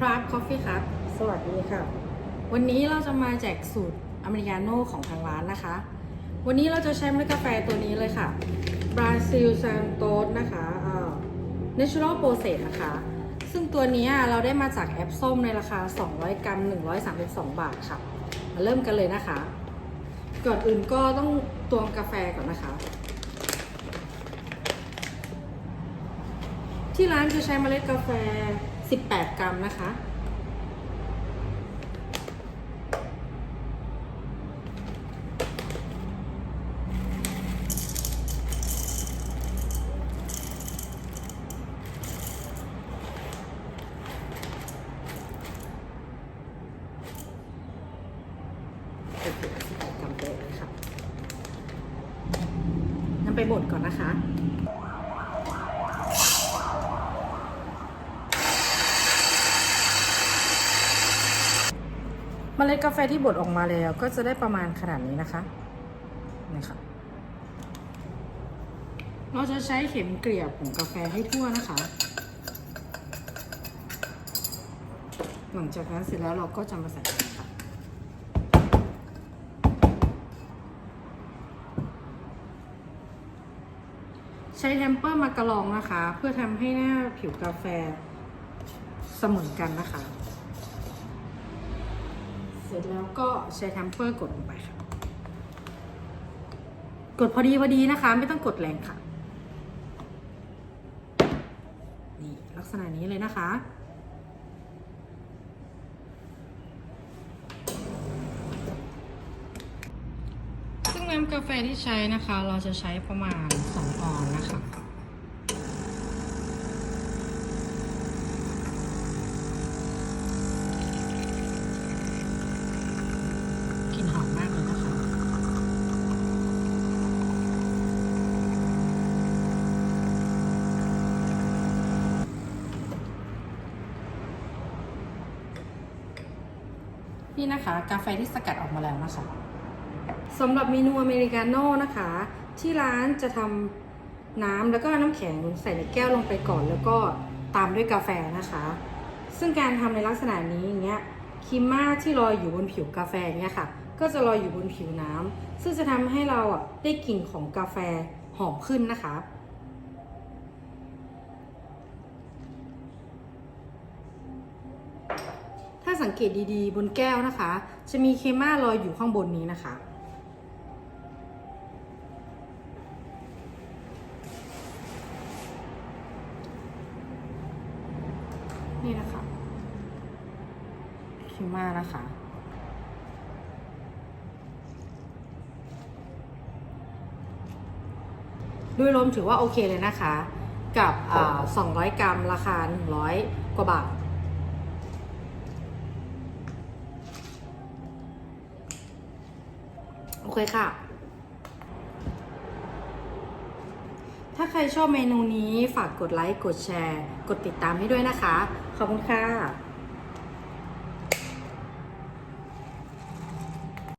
ครับคอฟฟี่ครับ สวัสดีค่ะ วันนี้เราจะมาแจกสูตรอเมริกาโน่ของทางร้านนะคะ วันนี้เราจะใช้เมล็ดกาแฟตัวนี้เลยค่ะ Brazil Santos นะคะอ่า Natural Process นะคะ ซึ่งตัวนี้เราได้มาจากแอปส้มในราคา 200 กรัม 132 บาทค่ะ มาเริ่มกันเลยนะคะ ก่อนอื่นก็ต้องตวงกาแฟก่อนนะคะที่ร้านจะใช้เมล็ดกาแฟ 18 กรัมนะคะโอเค18กรัมไปเลยค่ะนำไปบดก่อนนะคะ เมล็ดกาแฟที่บดออกมาแล้วก็จะได้ประมาณขนาดนี้นะคะนี่ค่ะเราจะใช้เข็มเกลี่ยผงกาแฟให้ทั่วนะคะ หลังจากนั้นเสร็จแล้วเราก็จะมาใส่กันค่ะใช้แทมเปอร์มากระลองนะคะ เพื่อทำให้หน้าผิวกาแฟเสมอกันนะคะ ร็จแล้วก็ใช้แทมเปอร์กดลงไปค่ะ กดพอดีพอดีนะคะ ไม่ต้องกดแรงค่ะ นี่ลักษณะนี้เลยนะคะ ซึ่งน้ำกาแฟที่ใช้นะคะ เราจะใช้ประมาณ 2 ออนนะคะ กลิ่นหอมมากเลยนะคะ นี่นะคะ กาแฟที่สกัดออกมาแล้วนะคะสำหรับเมนูอเมริกาโน่นะคะ ที่ร้านจะทำน้ำแล้วก็น้ำแข็งใส่ในแก้วลงไปก่อน แล้วก็ตามด้วยกาแฟนะคะ ซึ่งการทำในลักษณะนี้อย่างเงี้ยครีมม่าที่ลอยอยู่บนผิวกาแฟเนี้ยค่ะ ก็จะลอยอยู่บนผิวน้ำซึ่งจะทำให้เราอะได้กลิ่นของกาแฟหอมขึ้นนะคะถ้าสังเกตดีๆ บนแก้วนะคะ จะมีเคม่าลอยอยู่ข้างบนนี้นะคะ นี่นะคะเคม่านะคะโดยรวมถือว่าโอเคเลยนะคะ กับ 200 กรัมราคา 100 กว่าบาท โอ เคค่ะ ถ้าใครชอบเมนูนี้ฝากกดไลค์ กดแชร์ กดติดตามให้ด้วยนะคะ ขอบคุณค่ะ